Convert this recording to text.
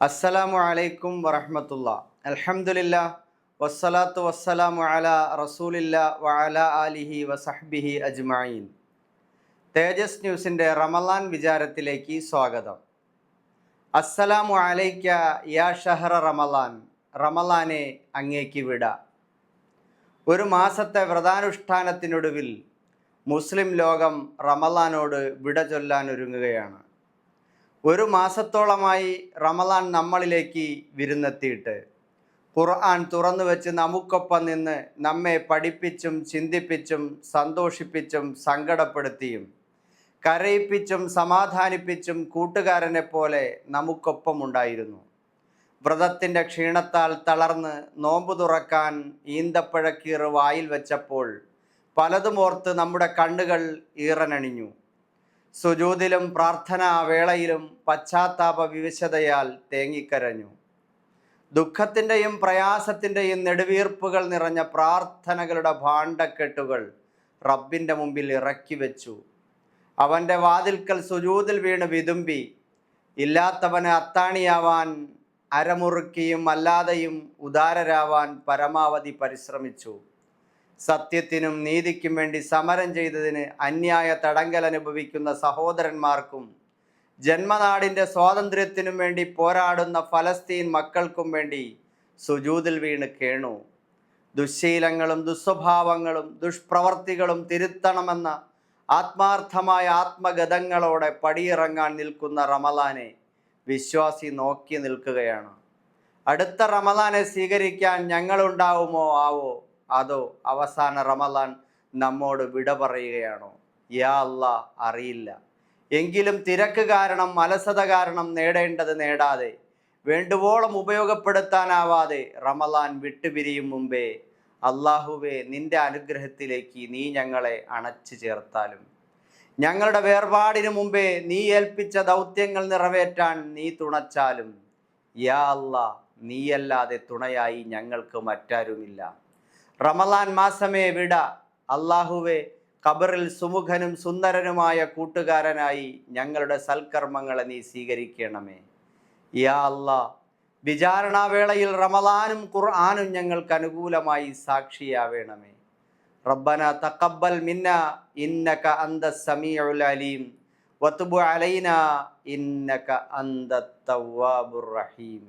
അസ്സലാമു അലൈക്കും വറഹമത്തുള്ള. അലഹമുല്ല വസ്സലാത്തു വസ്സലാമു അല റസൂലില്ല വഅല ആലിഹി വസഹ്ബിഹി അജ്മഈൻ. തേജസ് ന്യൂസിന്റെ റമലാൻ വിചാരത്തിലേക്ക് സ്വാഗതം. അസ്സലാമു അലൈക്ക യാ ഷഹർ റമലാൻ റമലാനെ അങ്ങേക്ക് വിട. ഒരു മാസത്തെ വ്രതാനുഷ്ഠാനത്തിനൊടുവിൽ മുസ്ലിം ലോകം റമലാനോട് വിട ചൊല്ലാൻ ഒരുങ്ങുകയാണ്. ഒരു മാസത്തോളമായി റമലാൻ നമ്മളിലേക്ക് വിരുന്നെത്തിയിട്ട്. ഖുർആൻ തുറന്നു വെച്ച് നമുക്കൊപ്പം നിന്ന് നമ്മെ പഠിപ്പിച്ചും ചിന്തിപ്പിച്ചും സന്തോഷിപ്പിച്ചും സങ്കടപ്പെടുത്തിയും കരയിപ്പിച്ചും സമാധാനിപ്പിച്ചും കൂട്ടുകാരനെ പോലെ നമുക്കൊപ്പം ഉണ്ടായിരുന്നു. വ്രതത്തിന്റെ ക്ഷീണത്താൽ തളർന്ന് നോമ്പ് തുറക്കാൻ ഈന്തപ്പഴക്കീറ് വായിൽ വെച്ചപ്പോൾ പലതുമോർത്ത് നമ്മുടെ കണ്ണുകൾ ഈറനണിഞ്ഞു. സുജൂതിലും പ്രാർത്ഥനാ വേളയിലും പശ്ചാത്താപ വിവശതയാൽ തേങ്ങിക്കരഞ്ഞു. ദുഃഖത്തിന്റെയും പ്രയാസത്തിന്റെയും നെടുവീർപ്പുകൾ നിറഞ്ഞ പ്രാർത്ഥനകളുടെ ഭാണ്ഡക്കെട്ടുകൾ റബ്ബിന്റെ മുമ്പിൽ ഇറക്കി വെച്ചു. അവന്റെ വാതിൽക്കൽ സുജൂതിൽ വീണ് വിതുമ്പി ഇല്ലാത്തവന് അത്താണിയാവാൻ അരമുറുക്കിയും അല്ലാതെയും ഉദാരരാവാൻ പരമാവധി പരിശ്രമിച്ചു. സത്യത്തിനും നീതിക്കും വേണ്ടി സമരം ചെയ്തതിന് അന്യായ തടങ്കൽ അനുഭവിക്കുന്ന സഹോദരന്മാർക്കും ജന്മനാടിന്റെ സ്വാതന്ത്ര്യത്തിനും വേണ്ടി പോരാടുന്ന ഫലസ്തീൻ മക്കൾക്കും വേണ്ടി സുജൂതിൽ വീണ് കേണു. ദുശ്ശീലങ്ങളും ദുസ്വഭാവങ്ങളും ദുഷ്പ്രവർത്തികളും തിരുത്തണമെന്ന ആത്മാർത്ഥമായ ആത്മഗതങ്ങളോടെ പടിയിറങ്ങാൻ നിൽക്കുന്ന റമലാനെ വിശ്വാസി നോക്കി നിൽക്കുകയാണ്. അടുത്ത റമലാനെ സ്വീകരിക്കാൻ ഞങ്ങളുണ്ടാവുമോ? ആവോ? അതോ അവസാന റമലാൻ നമ്മോട് വിട പറയുകയാണോ? യാ അല്ല അറിയില്ല. എങ്കിലും തിരക്ക് കാരണം അലസത കാരണം നേടേണ്ടത് നേടാതെ വേണ്ടുവോളം ഉപയോഗപ്പെടുത്താനാവാതെ റമലാൻ വിട്ടുപിരിയും മുമ്പേ അള്ളാഹുവെ നിന്റെ അനുഗ്രഹത്തിലേക്ക് നീ ഞങ്ങളെ അണച്ചു ചേർത്താലും. ഞങ്ങളുടെ വേർപാടിനു മുമ്പേ നീ ഏൽപ്പിച്ച ദൗത്യങ്ങൾ നിറവേറ്റാൻ നീ തുണച്ചാലും യാ അല്ല നീയല്ലാതെ തുണയായി ഞങ്ങൾക്ക് മറ്റാരുമില്ല. റമലാൻ മാസമേ വിട. അള്ളാഹുവെ ഖബറിൽ സുമുഖനും സുന്ദരനുമായ കൂട്ടുകാരനായി ഞങ്ങളുടെ സൽക്കർമ്മങ്ങളെ നീ സ്വീകരിക്കണമേ. യാ അല്ലാ വിചാരണാവേളയിൽ റമലാനും ഖുർആാനും ഞങ്ങൾക്ക് അനുകൂലമായി സാക്ഷിയാവേണമേ. റബ്ബന തഖബ്ബൽ മിന്ന ഇന്നക അന്ത സമീഉൽ അലീം. വത്തുബു അലൈന ഇന്നക അന്ത റഹീം.